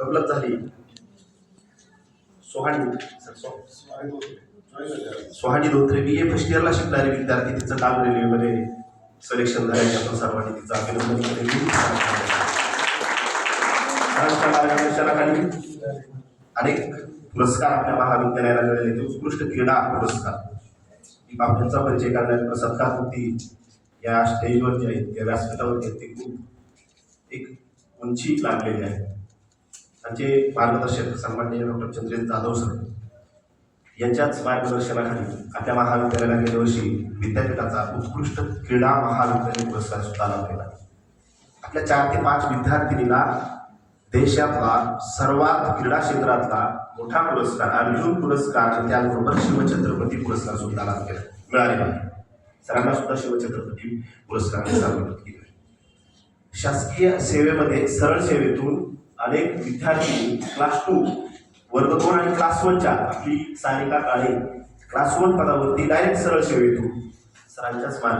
गबलत झाली. सोहाणी सोहाणी धोत्रे बी ए फर्स्ट इयरला शिकणारे विद्यार्थी. तिचं काम रेल्वेमध्ये सिलेक्शन झाल्याचे आपण सर्वांनी तिचं अभिनंदन केले. अनेक पुरस्कार आपल्या महाविद्यालयाला मिळाले. ते उत्कृष्ट क्रीडा पुरस्कार. ही बाबतींचा परिचय करण्यात सत्कार होती या स्टेजवर जे आहेत. या व्यासपीठावरती आहेत. ते खूप एक उंची लागलेली आहे. त्यांचे मार्गदर्शक सन्माननीय डॉक्टर चंद्रेश जाधव सर यांच्याच मार्गदर्शनाखाली आपल्या महाविद्यालयाला गेल्या वर्षी विद्यापीठाचा उत्कृष्ट क्रीडा महाविद्यालय पुरस्कार सुद्धा लाभलेला आपल्या चार ते पाच विद्यार्थिनीला देशातला सर्वात क्रीडा क्षेत्रातला मोठा पुरस्कार अर्जुन पुरस्कार आणि त्याचबरोबर शिवछत्रपती पुरस्कार सुद्धा लाभलेला मिळालेला आहे सरांना सुद्धा शिवछत्रपती पुरस्काराने सन्मानित केले. शासकीय सेवेमध्ये सरळ सेवेतून अनेक विद्यार्थी क्लास टू वर्ग दोन आणि क्लास वनच्या आपली सारिका काळे क्लास वन पदावरती डायरेक्ट सरळ सेवेतून सरांच्याच मान